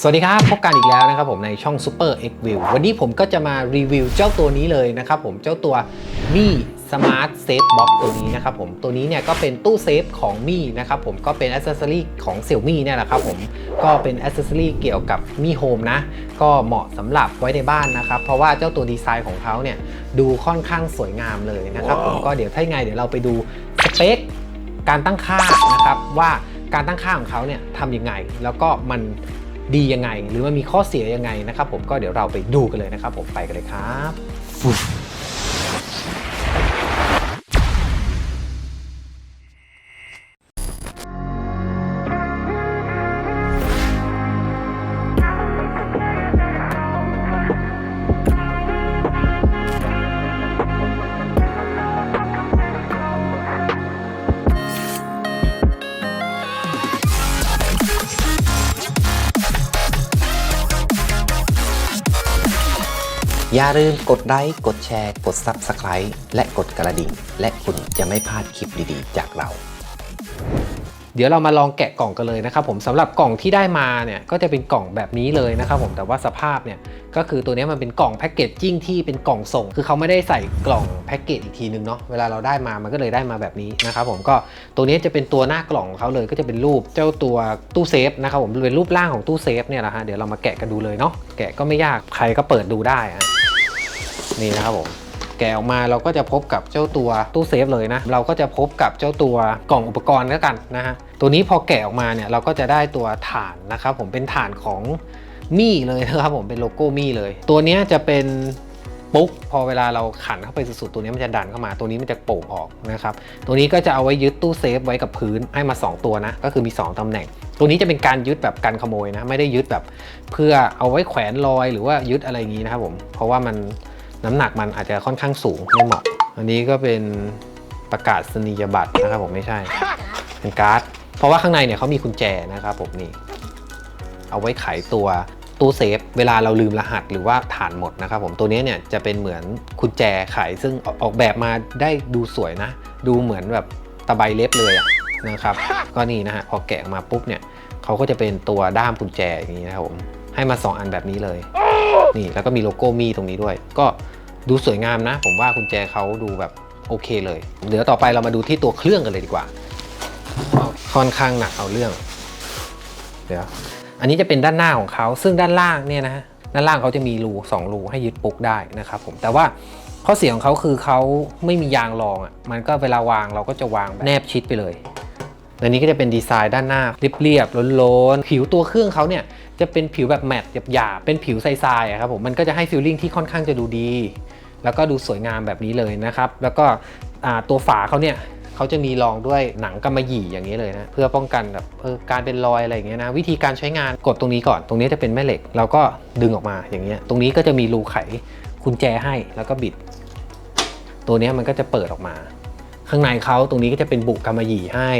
สวัสดีครับ พบกันอีกแล้วนะครับผมในช่อง Super X View วันนี้ผมก็จะมารีวิวเจ้าตัวนี้เลยนะครับผมเจ้าตัว Mi Smart Safe Box ตัวนี้นะครับผมตัวนี้เนี่ยก็เป็นตู้เซฟของ Mi นะครับผมก็เป็นอ c เซ s ซอรีของ Xiaomi เนี่ยแหละครับผมก็เป็นอ c เซ s ซอรีเกี่ยวกับ Mi Home นะ ก็เหมาะสำหรับไว้ในบ้านนะครับ เพราะว่าเจ้าตัวดีไซน์ของเขาเนี่ยดูค่อนข้างสวยงามเลยนะครับผมก็เดี๋ยวถ้ายังไงเดี๋ยวเราไปดูสเปคการตั้งค่านะครับว่าการตั้งค่าของเขาเนี่ยทำยังไง แล้วก็มัน ดียังไง หรือมันมีข้อเสียยังไงนะครับผมก็เดี๋ยวเราไปดูกันเลยนะครับผมไปกันเลยครับ อย่าลืมกดไลค์ กดแชร์ กด Subscribe และกดกระดิ่ง และคุณจะไม่พลาดคลิปดีๆ จากเรา เดี๋ยวเรามาลองแกะกล่องกันเลยนะครับผมสำหรับกล่องที่ได้มาเนี่ยก็จะเป็นกล่องแบบนี้เลยนะครับผมแต่ว่าสภาพเนี่ยก็คือตัวนี้มันเป็นกล่องแพ็กเกจจิ้งที่เป็นกล่องส่ง คือเขาไม่ได้ใส่กล่องแพ็กเกจอีกทีนึงเนาะเวลาเราได้มามันก็เลยได้มาแบบนี้นะครับผมก็ตัวนี้จะเป็นตัวหน้ากล่องของเขาเลยก็จะเป็นรูปเจ้าตัวตู้เซฟนะครับผมเป็นรูปร่างของตู้เซฟเนี่ยแหละฮะเดี๋ยวเรามาแกะกันดูเลยเนาะแกะก็ไม่ยากใครก็เปิดดูได้อะ นี่นะครับผมแกะออกมาเราก็จะพบกับเจ้าตัวตู้เซฟเลยนะ เราก็จะพบกับเจ้าตัวกล่องอุปกรณ์แล้วกันนะฮะตัวนี้พอแกะออกมาเนี่ยเราก็จะได้ตัวฐานนะครับผมเป็นฐานของมี่เลยนะครับผมเป็นโลโก้มี่เลย ตัวนี้จะเป็นปุ๊กพอเวลาเราขันเข้าไปสุดๆตัวนี้มันจะดันเข้ามา ตัวนี้มันจะโป่งออกนะครับ ตัวนี้ก็จะเอาไว้ยึดตู้เซฟไว้กับพื้นให้มา 2 ตัวนะ ก็คือมี 2ตำแหน่ง ตัวนี้จะเป็นการยึดแบบกันขโมยนะ ไม่ได้ยึดแบบ เพื่อเอาไว้แขวนลอยหรือว่ายึดอะไรอย่างนี้นะครับผม เพราะว่ามัน น้ำหนักมันอาจจะค่อนข้างสูงไม่เหมาะ อันนี้ก็เป็นประกาศนียบัตรนะครับผมไม่ใช่ เป็นการ์ด เพราะว่าข้างในเนี่ยเขามีกุญแจนะครับผมนี่ เอาไว้ไขตัวตู้เซฟเวลาเราลืมรหัสหรือว่าฐานหมดนะครับผมตัวนี้เนี่ยจะเป็นเหมือนกุญแจไขซึ่งออกแบบมาได้ดูสวยนะ ดูเหมือนแบบตะไบเล็บเลยอะนะครับ ก็นี่นะฮะพอแกะออกมาปุ๊บเนี่ยเขาก็จะเป็นตัวด้ามกุญแจอย่างนี้นะครับผมให้มา 2 อันแบบนี้เลย นี่แล้วก็มีโลโก้มีตรงนี้ด้วย ก็ดูสวยงามนะ ผมว่ากุญแจเขาดูแบบโอเคเลยเดี๋ยวต่อไปเรามาดูที่ตัวเครื่องกันเลยดีกว่า ค่อนข้างหนักเอาเรื่อง เดี๋ยว อันนี้จะเป็นด้านหน้าของเขาซึ่งด้านล่างเนี่ยนะด้านล่างเขาจะมีรู2รูให้ยึดปลุกได้นะครับผมแต่ว่าข้อเสียของเขาคือเขาไม่มียางรองอะมันก็เวลาวางเราก็จะวางแบบแนบชิดไปเลยอันนี้ก็จะเป็นดีไซน์ด้านหน้าเรียบๆล้นๆผิวตัวเครื่องเขาเนี่ย จะเป็นผิวแบบแมตต์หยาบๆเป็นผิวทรายๆอะครับผมมันก็จะให้ฟีลลิ่งที่ค่อนข้างจะดูดี แล้วก็ดูสวยงามแบบนี้เลยนะครับ แล้วก็ตัวฝาเขาเนี่ยเขาจะมีรองด้วยหนังกำมะหยี่อย่างนี้เลยนะเพื่อป้องกันแบบเออการเป็นรอยอะไรอย่างเงี้ยนะวิธีการใช้งานกดตรงนี้ก่อน ตรงนี้จะเป็นแม่เหล็กเราก็ดึงออกมาอย่างเงี้ยตรงนี้ก็จะมีรูไขกุญแจให้แล้วก็บิด ตัวนี้มันก็จะเปิดออกมา ข้างในเขาตรงนี้ก็จะเป็นบุกกำมะหยี่ให้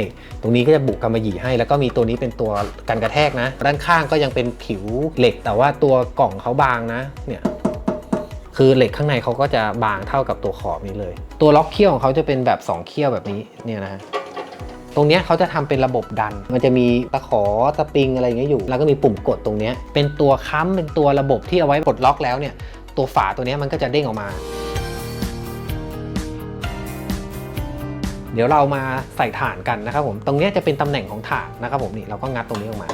ตรงนี้ก็จะบุกกำมะหยี่ให้ แล้วก็มีตัวนี้เป็นตัวกันกระแทกนะ ด้านข้างก็ยังเป็นผิวเหล็ก แต่ว่าตัวกล่องเขาบางนะเนี่ยคือเหล็กข้างในเขาก็จะบางเท่ากับตัวขอบนี้เลย ตัวล็อกเขี้ยวของเขาจะเป็นแบบ 2 เขี้ยวแบบนี้เนี่ยนะตรงนี้เขาจะทำเป็นระบบดัน มันจะมีตะขอสปริงอะไรอย่างเงี้ยอยู่ แล้วก็มีปุ่มกดตรงเนี้ยเป็นตัวค้ำเป็นตัวระบบที่เอาไว้ปลดล็อกแล้วเนี่ย ตัวฝาตัวนี้มันก็จะเด้งออกมา เดี๋ยวเรามาใส่ถ่านกันนะครับผมตรงนี้จะเป็นตำแหน่งของถานนะครับผมนี่เราก็งัดตรงนี้ออกมา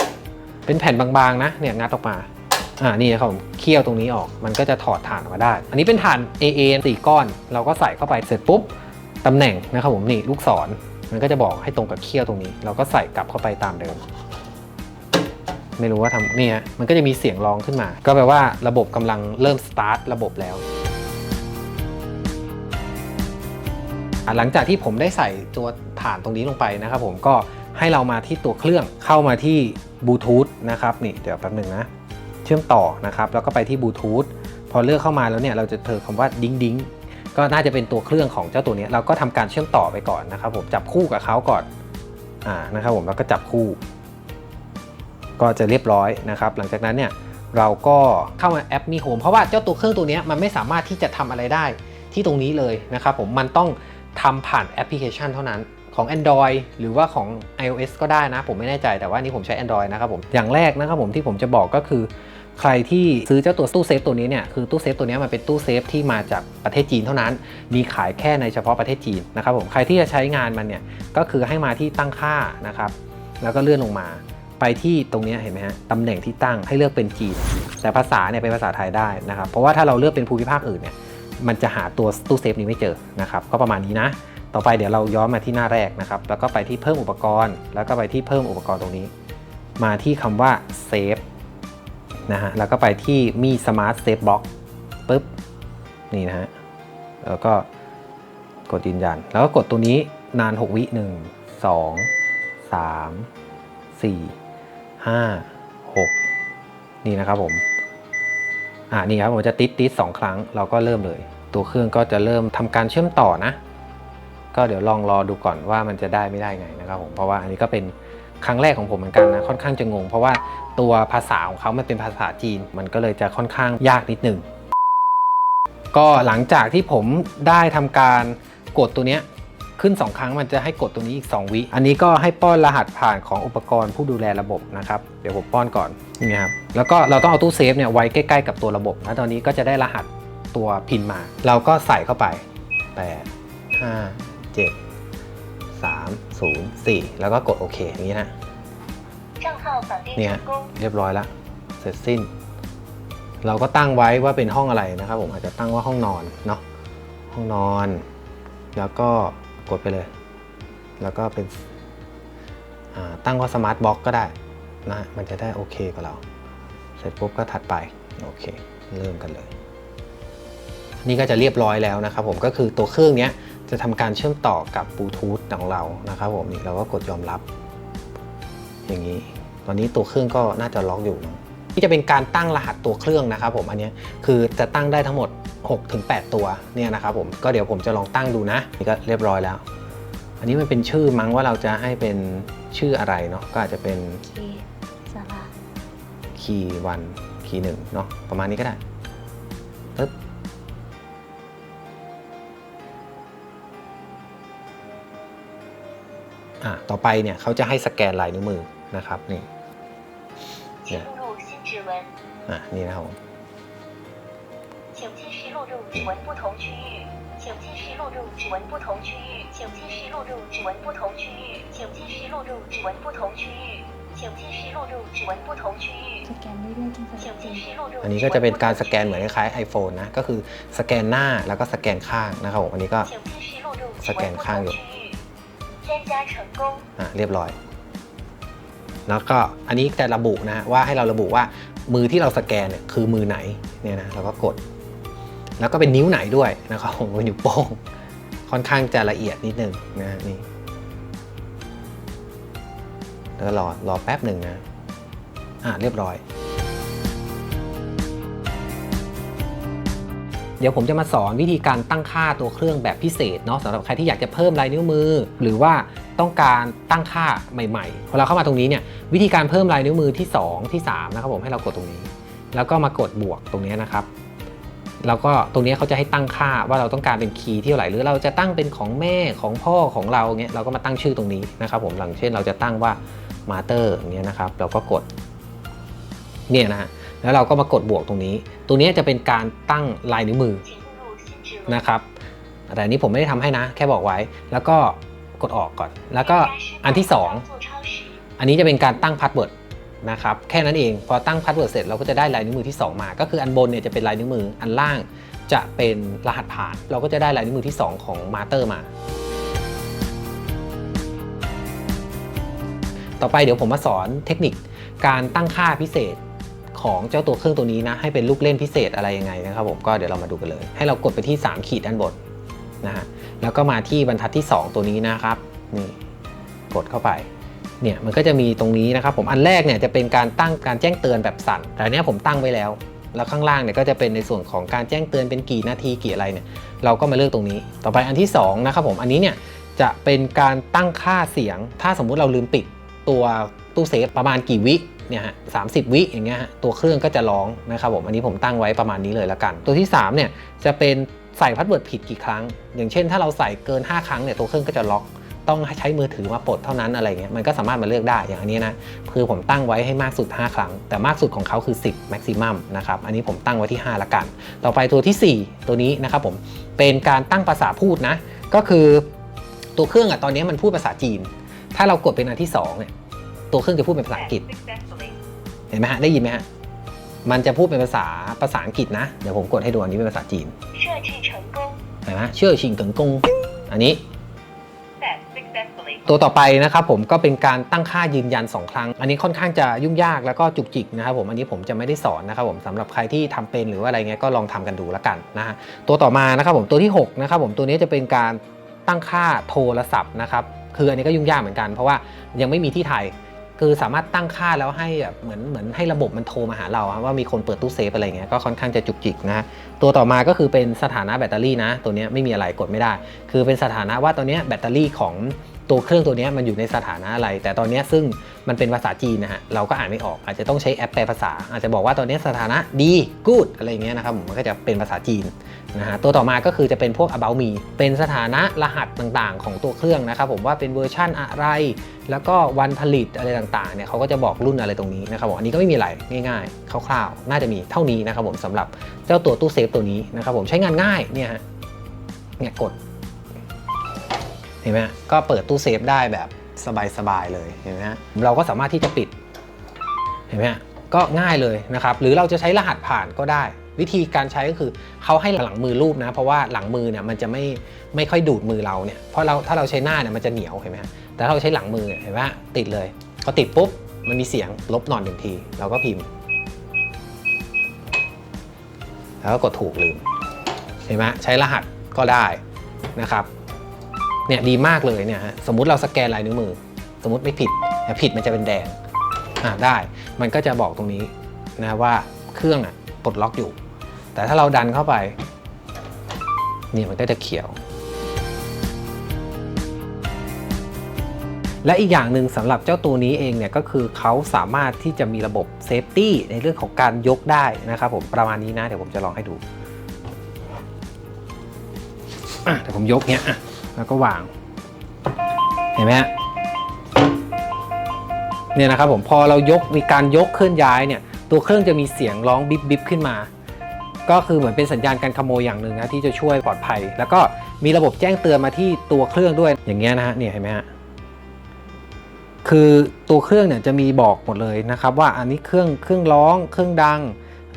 เป็นแผ่นบางๆนะเนี่ยงัดออกมาอ่านี่นะครับผมเคี่ยวตรงนี้ออกมันก็จะถอดถ่านออกมาได้ อันนี้เป็นถ่าน AA 4ก้อน เราก็ใส่เข้าไปเสร็จปุ๊บตำแหน่งนะครับผมนี่ลูกศรมันก็จะบอกให้ตรงกับเคี่ยวตรงนี้ เราก็ใส่กลับเข้าไปตามเดิม ไม่รู้ว่าทำนี่ฮะมันก็จะมีเสียงร้องขึ้นมา ก็แปลว่าระบบกำลังเริ่มสตาร์ทระบบแล้ว หลังจากที่ผมได้ใส่ตัวฐานตรงนี้ลงไปนะครับผมก็ให้เรามาที่ตัวเครื่องเข้ามาที่บลูทูธนะครับนี่เดี๋ยวแป๊บหนึ่งนะ เชื่อมต่อนะครับ แล้วก็ไปที่บลูทูธพอเลือกเข้ามาแล้วเนี่ยเราจะเจอคำว่าดิ้งดิ้งก็น่าจะเป็นตัวเครื่องของเจ้าตัวนี้เราก็ทำการเชื่อมต่อไปก่อนนะครับผมจับคู่กับเขาก่อนอ่านะครับผมแล้วก็จับคู่ ก็จะเรียบร้อยนะครับ หลังจากนั้นเนี่ยเราก็เข้ามาแอปมีโฮมเพราะว่าเจ้าตัวเครื่องตัวนี้มันไม่สามารถที่จะทำอะไรได้ที่ตรงนี้เลยนะครับผมมันต้อง ทำผ่านแอปพลิเคชันเท่านั้นของ Android หรือว่าของ iOS ก็ได้นะ ผมไม่แน่ใจแต่ว่านี้ผมใช้ Android นะครับผม อย่างแรกนะครับผมที่ผมจะบอกก็คือ ใครที่ซื้อเจ้าตัวตู้เซฟตัวนี้เนี่ยคือตู้เซฟตัวนี้มันเป็นตู้เซฟที่มาจากประเทศจีนเท่านั้น มีขายแค่ในเฉพาะประเทศจีนนะครับผม ใครที่จะใช้งานมันเนี่ยก็คือให้มาที่ตั้งค่านะครับ แล้วก็เลื่อนลงมา ไปที่ตรงนี้เห็นไหมฮะตำแหน่งที่ตั้งให้เลือกเป็นจีน แต่ภาษาเนี่ยเป็นภาษาไทยได้นะครับ เพราะว่าถ้าเราเลือกเป็นภูมิภาคอื่นเนี่ย มันจะหาตัวตู้เซฟนี้ไม่เจอนะครับก็ประมาณนี้นะ ต่อไปเดี๋ยวเราย้อนมาที่หน้าแรกนะครับ แล้วก็ไปที่เพิ่มอุปกรณ์ แล้วก็ไปที่เพิ่มอุปกรณ์ตรงนี้ มาที่คำว่าเซฟนะฮะแล้วก็ไปที่มีสมาร์ทเซฟบล็อกปุ๊บนี่นะฮะแล้วก็กดยืนยัน แล้วก็กดตัวนี้นาน 6 วิ 1 2 3 4 5 6 นี่นะครับผม อ่านี่ครับผมจะติดติดสองครั้งเราก็เริ่มเลย ตัวเครื่องก็จะเริ่มทำการเชื่อมต่อนะ ก็เดี๋ยวลองรอดูก่อนว่ามันจะได้ไม่ได้ไงนะครับผมเพราะว่าอันนี้ก็เป็นครั้งแรกของผมเหมือนกันนะค่อนข้างจะงง เพราะว่าตัวภาษาของเขามันเป็นภาษาจีน มันก็เลยจะค่อนข้างยากนิดหนึ่งก็หลังจากที่ผมได้ทำการกดตัวเนี้ยขึ้น 2 ครั้งมันจะให้กดตัวนี้อีก 2 วิ อันนี้ก็ให้ป้อนรหัสผ่านของอุปกรณ์ผู้ดูแลระบบนะครับ เดี๋ยวผมป้อนก่อนนี่ครับ แล้วก็เราต้องเอาตู้เซฟเนี่ยไว้ใกล้ๆกับตัวระบบนะตอนนี้ก็จะได้รหัสตัวพินมา เราก็ใส่เข้าไป 8 5 7 3 0 4 แล้วก็กดโอเคอย่างนี้นะเนี่ยเรียบร้อยแล้วเสร็จสิ้น เราก็ตั้งไว้ว่าเป็นห้องอะไรนะครับ ผมอาจจะตั้งว่าห้องนอนเนาะห้องนอน แล้วก็กดไปเลย แล้วก็เป็นตั้งว่าสมาร์ทบล็อกก็ได้นะมันจะได้โอเคกับเรา ร็จปุ๊บก็ถัดไปโอเคเริ่มกันเลย นี่ก็จะเรียบร้อยแล้วนะครับผมก็คือตัวเครื่องนี้จะทำการเชื่อมต่อกับบลูทูธของเรานะครับผมนี่เราก็กดยอมรับ อย่างนี้ ตอนนี้ตัวเครื่องก็น่าจะล็อกอยู่นี่จะเป็นการตั้งรหัสตัวเครื่องนะครับผมอันนี้คือจะตั้งได้ทั้งหมด 6-8 ตัวเนี่ยนะครับผมก็เดี๋ยวผมจะลองตั้งดูนะนี่ก็เรียบร้อยแล้ว อันนี้มันเป็นชื่อมั้งว่าเราจะให้เป็นชื่ออะไรเนาะก็อาจจะเป็น okay. คีย์วันคีย์หนึ่งเนาะประมาณนี้ก็ได้ปึ๊บอ่ะต่อไปเนี่ยเขาจะให้สแกนลายนิ้วมือนะครับนี่ 请录入新指纹， อ่ะนี่นะครับผม 请继续录入指纹不同区域。请继续录入指纹不同区域。请继续录入指纹不同区域。请继续录入指纹不同区域。 请继续录入指纹不同区域。 สแกนเรื่อยๆจนกว่า 请 จะเจ 继 อ 续录入 อันนี้ก็จะเป็นการสแกนเหมือนคล้ายๆ iPhone นะ ก็คือสแกนหน้าแล้วก็สแกนข้างนะครับผม อันนี้ก็ 请继续录入指สแกน 纹不 ข้าง 同 อยู่ 区域。添加成功。 อ่ะเรียบร้อย แล้วก็อันนี้จะระบุนะว่าให้เราระบุว่ามือที่เราสแกนเนี่ยคือมือไหนเนี่ยนะเราก็กด แล้วก็เป็นนิ้วไหนด้วยนะครับผมเป็นนิ้วโป้ง ค่อนข้างจะละเอียดนิดนึงนะนี่แล้ว ก็รอรอแป๊บหนึ่งนะอะเรียบร้อย เดี๋ยวผมจะมาสอนวิธีการตั้งค่าตัวเครื่องแบบพิเศษเนาะสำหรับใครที่อยากจะเพิ่มลายนิ้วมือ หรือว่าต้องการตั้งค่าใหม่ๆพอเราเข้ามาตรงนี้เนี่ยวิธีการเพิ่มลายนิ้วมือที่ 2 ที่ 3 นะครับผมให้เรากดตรงนี้ แล้วก็มากดบวกตรงนี้นะครับแล้วก็ตรงนี้เขาจะให้ตั้งค่าว่าเราต้องการเป็นคีย์ที่เท่าไหร่หรือเราจะตั้งเป็นของแม่ของพ่อของเราเงี้ยเราก็มาตั้งชื่อตรงนี้นะครับผมหลังเช่นเราจะตั้งว่า มาเตอร์เนี่ยนะครับเราก็กดเนี่ยนะแล้วเราก็มากดบวกตรงนี้ ตัวนี้จะเป็นการตั้งลายนิ้วมือนะครับ แต่นี้ผมไม่ได้ทำให้นะ แค่บอกไว้ แล้วก็กดออกก่อน แล้วก็อันที่ 2 อันนี้จะเป็นการตั้งพาสเวิร์ดนะครับแค่นั้นเองพอตั้งพาสเวิร์ดเสร็จเราก็จะได้ลายนิ้วมือที่ 2 มา ก็คืออันบนเนี่ยจะเป็นลายนิ้วมืออันล่างจะเป็นรหัสผ่าน เราก็จะได้ลายนิ้วมือที่ 2 ของมาเตอร์มา ต่อไปเดี๋ยวผมมาสอนเทคนิคการตั้งค่าพิเศษของเจ้าตัวเครื่องตัวนี้นะ ให้เป็นลูกเล่นพิเศษอะไรยังไงนะครับผมก็เดี๋ยวเรามาดูกันเลย ให้เรากดไปที่ 3 ขีดด้านบนนะฮะแล้วก็มาที่บรรทัดที่ 2 ตัวนี้นะครับนี่กดเข้าไปเนี่ยมันก็จะมีตรงนี้นะครับผมอันแรกเนี่ยจะเป็นการตั้งการแจ้งเตือนแบบสั่น แต่เนี้ยผมตั้งไว้แล้ว แล้วข้างล่างเนี่ยก็จะเป็นในส่วนของการแจ้งเตือนเป็นกี่นาทีกี่อะไรเนี่ยเราก็มาเลือกตรงนี้ ต่อไปอันที่สองนะครับผมอันนี้เนี่ยจะเป็นการตั้งค่าเสียง ถ้าสมมุติเราลืมปิด ตัวตู้เซฟประมาณกี่วิเนี่ยฮะสาวิอย่างเงี้ยฮะตัวเครื่องก็จะร้องนะครับผมอันนี้ผมตั้งไว้ประมาณนี้เลยแล้วกัน ตัวที่3เนี่ยจะเป็นใส่พาสเวิร์ดผิดกี่ครั้ง อย่างเช่น ถ้าเราใส่เกิน 5 ครั้งเนี่ยตัวเครื่องก็จะล็อกต้องใช้มือถือมาปลดเท่านั้นอะไรเงี้ยมันก็สามารถมาเลือกได้อย่างอันนี้นะคือผมตั้งไว้ให้มากสุด 5 ครั้ง แต่มากสุดของเขาคือ 10 maximum นะครับอันนี้ผมตั้งไว้ที่ 5 ละกัน ต่อไปตัวทีสี่4 ตัวนี้นะครับผมเป็นการตั้งภาษาพูดนะก็คือตัวเครื่องอะตอนนี้มันพูดภาษาจีน ถ้าเรากดเป็นอันที่สองเนี่ยตัวเครื่องจะพูดเป็นภาษาอังกฤษ เห็นไหมฮะ ได้ยินไหมฮะ มันจะพูดเป็นภาษาภาษาอังกฤษนะ เดี๋ยวผมกดให้ดูอันนี้เป็นภาษาจีนเห็นไหมเชื่อชิงเฉิงกง อันนี้ ตัวต่อไปนะครับผมก็เป็นการตั้งค่ายืนยัน 2 ครั้ง อันนี้ค่อนข้างจะยุ่งยากแล้วก็จุกจิกนะครับผมอันนี้ผมจะไม่ได้สอนนะครับผมสำหรับใครที่ทำเป็นหรือว่าอะไรเงี้ยก็ลองทำกันดูแล้วกันนะฮะตัวต่อมานะครับผมตัวที่6นะครับผมตัวนี้จะเป็นการตั้งค่าโทรศัพท์นะครับ คืออันนี้ก็ยุ่งยากเหมือนกัน เพราะว่ายังไม่มีที่ไทย คือสามารถตั้งค่าแล้วให้แบบเหมือนเหมือนให้ระบบมันโทรมาหาเราว่ามีคนเปิดตู้เซฟอะไรเงี้ยก็ค่อนข้างจะจุกจิกนะตัวต่อมาก็คือเป็นสถานะแบตเตอรี่นะ ตัวนี้ไม่มีอะไรกดไม่ได้ คือเป็นสถานะว่าตัวนี้แบตเตอรี่ของ ตัวเครื่องตัวนี้มันอยู่ในสถานะอะไร แต่ตอนนี้ซึ่งมันเป็นภาษาจีนนะฮะเราก็อ่านไม่ออก อาจจะต้องใช้แอปแปลภาษา อาจจะบอกว่าตอนนี้สถานะดี good อะไรเงี้ยนะครับผมมันก็จะเป็นภาษาจีนนะฮะตัวต่อมาก็คือจะเป็นพวก about me เป็นสถานะรหัสต่างๆ ของตัวเครื่องนะครับผมว่าเป็นเวอร์ชั่นอะไร แล้วก็วันผลิตอะไรต่างๆเนี่ยเขาก็จะบอกรุ่นอะไรตรงนี้นะครับผมอันนี้ก็ไม่มีอะไรง่ายๆคร่าวๆ น่าจะมีเท่านี้นะครับผมสำหรับเจ้าตัวตู้เซฟตัวนี้นะครับผมใช้งานง่ายเนี่ยฮะเนี่ยกด เห็นไหมก็เปิดตู้เซฟได้แบบสบายๆเลยเห็นไหมเราก็สามารถที่จะปิดเห็นไหมก็ง่ายเลยนะครับหรือเราจะใช้รหัสผ่านก็ได้ วิธีการใช้ก็คือเขาให้หลังมือรูปนะ เพราะว่าหลังมือเนี่ยมันจะไม่ไม่ค่อยดูดมือเราเนี่ยเพราะเราถ้าเราใช้หน้าเนี่ยมันจะเหนียวเห็นไหมแต่ถ้าเราใช้หลังมือเห็นไหมติดเลยพอติดปุ๊บมันมีเสียงลบหนอนหนึ่งที เราก็พิมพ์ แล้วก็กดถูกลืมเห็นไหมใช้รหัสก็ได้นะครับ เนี่ยดีมากเลยเนี่ยฮะสมมุติเราสแกนลายนิ้วมือ สมมติไม่ผิดแต่ผิดมันจะเป็นแดงอ่าได้ มันก็จะบอกตรงนี้นะว่าเครื่องอะปลดล็อกอยู่ แต่ถ้าเราดันเข้าไปเนี่ยมันก็จะเขียว และอีกอย่างหนึ่งสำหรับเจ้าตัวนี้เองเนี่ยก็คือเขาสามารถที่จะมีระบบเซฟตี้ในเรื่องของการยกได้นะครับผมประมาณนี้นะ เดี๋ยวผมจะลองให้ดูอะเดี๋ยวผมยกเนี้ยอะ แล้วก็วาง เห็นไหมฮะเนี่ยนะครับผมพอเรายกมีการยกเคลื่อนย้ายเนี่ย ตัวเครื่องจะมีเสียงร้องบิบบิบขึ้นมา ก็คือเหมือนเป็นสัญญาณการขโมยอย่างหนึ่งนะที่จะช่วยปลอดภัย แล้วก็มีระบบแจ้งเตือนมาที่ตัวเครื่องด้วยอย่างเงี้ยนะฮะเนี่ยเห็นไหมฮะคือตัวเครื่องเนี่ยจะมีบอกหมดเลยนะครับ ว่าอันนี้เครื่องเครื่องร้องเครื่องดัง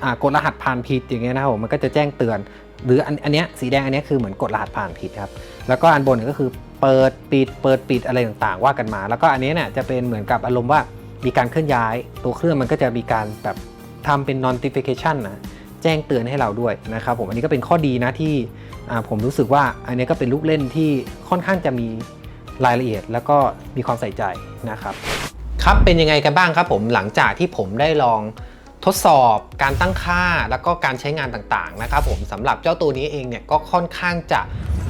อ่ากดรหัสผ่านผิดอย่างเงี้ยนะครับผมมันก็จะแจ้งเตือน หรืออันอันเนี้ยสีแดงอันเนี้ยคือเหมือนกดรหัสผ่านผิดครับ แล้วก็อันบนก็คือเปิดปิดเปิดปิดอะไรต่างๆ ว่ากันมา แล้วก็อันนี้เนี่ยจะเป็นเหมือนกับอารมณ์ว่ามีการเคลื่อนย้าย ตัวเครื่องมันก็จะมีการแบบทำเป็น notification นะแจ้งเตือนให้เราด้วยนะครับผมอันนี้ก็เป็นข้อดีนะที่ผมรู้สึกว่าอันนี้ก็เป็นลูกเล่นที่ค่อนข้างจะมีรายละเอียด แล้วก็มีความใส่ใจนะครับ ครับเป็นยังไงกันบ้างครับผมหลังจากที่ผมได้ลองทดสอบการตั้งค่าแล้วก็การใช้งานต่างๆนะครับผมสำหรับเจ้าตัวนี้เองเนี่ยก็ค่อนข้างจะ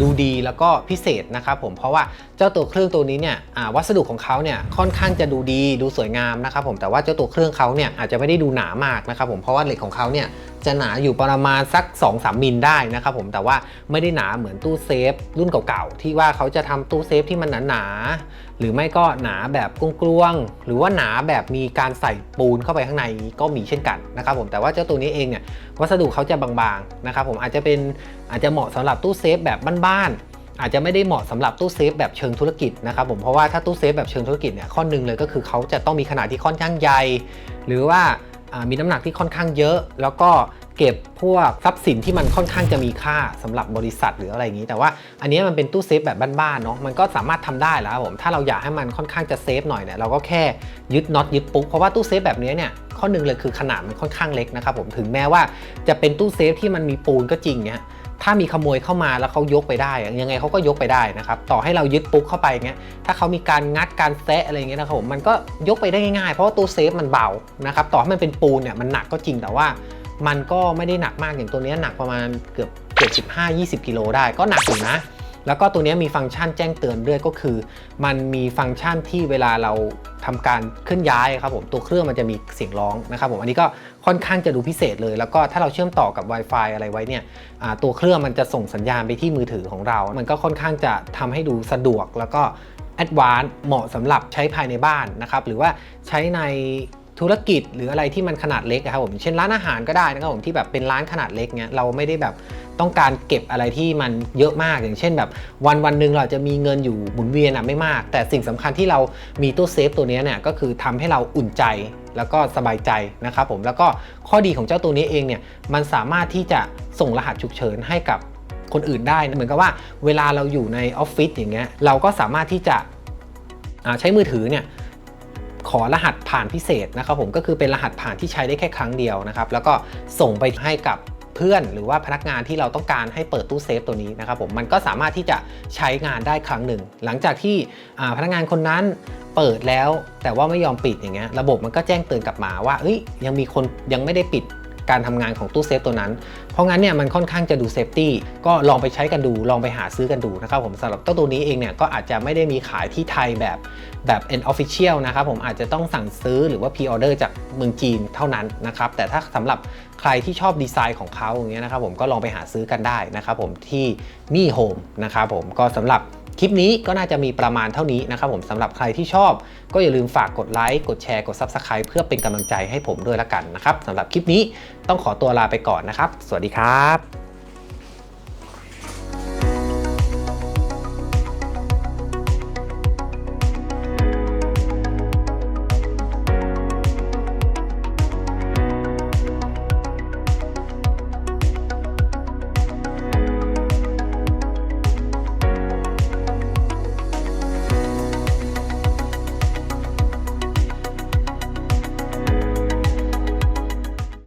ดูดีแล้วก็พิเศษนะครับผมเพราะว่าเจ้าตัวเครื่องตัวนี้เนี่ยวัสดุของเขาเนี่ยค่อนข้างจะดูดีดูสวยงามนะครับผมแต่ว่าเจ้าตัวเครื่องเขาเนี่ยอาจจะไม่ได้ดูหนามากนะครับผมเพราะว่าเหล็กของเขาเนี่ยจะหนาอยู่ประมาณสัก 2-3มิลได้นะครับผมแต่ว่าไม่ได้หนาเหมือนตู้เซฟรุ่นเก่าๆ ที่ว่าเขาจะทำตู้เซฟที่มันหนาๆ หรือไม่ก็หนาแบบกลวงๆ หรือว่าหนาแบบมีการใส่ปูนเข้าไปข้างในก็มีเช่นกันนะครับผมแต่ว่าเจ้าตัวนี้เองเนี่ยวัสดุเขาจะบางๆนะครับผมอาจจะเป็นอาจจะเหมาะสำหรับตู้เซฟแบบบ้านๆอาจจะไม่ได้เหมาะสำหรับตู้เซฟแบบเชิงธุรกิจนะครับผมเพราะว่าถ้าตู้เซฟแบบเชิงธุรกิจเนี่ยข้อหนึ่งเลยก็คือเขาจะต้องมีขนาดที่ค่อนข้างใหญ่ หรือว่า มีน้ำหนักที่ค่อนข้างเยอะ แล้วก็เก็บพวกทรัพย์สินที่มันค่อนข้างจะมีค่าสำหรับบริษัทหรืออะไรอย่างนี้ แต่ว่าอันนี้มันเป็นตู้เซฟแบบบ้านๆเนาะมันก็สามารถทำได้แล้วผมถ้าเราอยากให้มันค่อนข้างจะเซฟหน่อยเนี่ยเราก็แค่ยึดน็อตยึดปุ๊กเพราะว่าตู้เซฟแบบนี้เนี่ยข้อหนึ่งเลยคือขนาดมันค่อนข้างเล็กนะครับผมถึงแม้ว่าจะเป็นตู้เซฟที่มันมีปูนก็จริงเนี่ย ถ้ามีขโมยเข้ามาแล้วเขายกไปได้ ยังไงเขาก็ยกไปได้นะครับต่อให้เรายึดปุ๊กเข้าไปเงี้ยถ้าเขามีการงัดการแซะอะไรเงี้ยนะครับผมมันก็ยกไปได้ง่ายๆ เพราะว่าตัวเซฟมันเบานะครับต่อให้มันเป็นปูนเนี่ยมันหนักก็จริงแต่ว่ามันก็ไม่ได้หนักมากอย่างตัวนี้หนักประมาณเกือบเกือบ15-20 กิโลได้ก็หนักอยู่นะ แล้วก็ตัวนี้มีฟังก์ชันแจ้งเตือนด้วยก็คือ มันมีฟังก์ชันที่เวลาเราทำการเคลื่อนย้ายครับผมตัวเครื่องมันจะมีเสียงร้องนะครับผมอันนี้ก็ค่อนข้างจะดูพิเศษเลย แล้วก็ถ้าเราเชื่อมต่อกับ Wi-Fi อะไรไว้เนี่ยตัวเครื่องมันจะส่งสัญญาณไปที่มือถือของเรา มันก็ค่อนข้างจะทำให้ดูสะดวกแล้วก็แอดวานซ์เหมาะสำหรับใช้ภายในบ้านนะครับหรือว่าใช้ใน ธุรกิจหรืออะไรที่มันขนาดเล็กนะครับผมเช่นร้านอาหารก็ได้นะครับผมที่แบบเป็นร้านขนาดเล็กเนี้ยเราไม่ได้แบบต้องการเก็บอะไรที่มันเยอะมากอย่างเช่น แบบวันวันหนึ่งเราจะมีเงินอยู่หมุนเวียนอะไม่มาก แต่สิ่งสำคัญที่เรามีตู้เซฟตัวนี้เนี่ยก็คือทำให้เราอุ่นใจแล้วก็สบายใจนะครับผมแล้วก็ข้อดีของเจ้าตัวนี้เองเนี่ยมันสามารถที่จะส่งรหัสฉุกเฉินให้กับคนอื่นได้ เหมือนกับว่าเวลาเราอยู่ในออฟฟิศอย่างเงี้ยเราก็สามารถที่จะใช้มือถือเนี่ย ขอรหัสผ่านพิเศษนะครับผมก็คือเป็นรหัสผ่านที่ใช้ได้แค่ครั้งเดียวนะครับแล้วก็ส่งไปให้กับเพื่อนหรือว่าพนักงานที่เราต้องการให้เปิดตู้เซฟตัวนี้นะครับผมมันก็สามารถที่จะใช้งานได้ครั้งหนึ่ง หลังจากที่พนักงานคนนั้นเปิดแล้วแต่ว่าไม่ยอมปิดอย่างเงี้ยระบบมันก็แจ้งเตือนกลับมาว่าเอ้ยยังมีคนยังไม่ได้ปิด การทำงานของตู้เซฟตัวนั้น เพราะงั้นเนี่ยมันค่อนข้างจะดูเซฟตี้ก็ลองไปใช้กันดูลองไปหาซื้อกันดูนะครับผมสำหรับเจ้ตัวนี้เองเนี่ยก็อาจจะไม่ได้มีขายที่ไทยแบบแบบ end official นะครับผมอาจจะต้องสั่งซื้อหรือว่า pre order จากเมืองจีนเท่านั้นนะครับแต่ถ้าสำหรับใครที่ชอบดีไซน์ของเขาอย่างเงี้ยนะครับผมก็ลองไปหาซื้อกันได้นะครับผมที่มี่โฮมนะครับผมก็สำหรับ คลิปนี้ก็น่าจะมีประมาณเท่านี้นะครับผมสำหรับใครที่ชอบ ก็อย่าลืมฝากกดไลค์กดแชร์กด Subscribe เพื่อเป็นกำลังใจให้ผมด้วยละกันนะครับสำหรับคลิปนี้ต้องขอตัวลาไปก่อนนะครับ สวัสดีครับ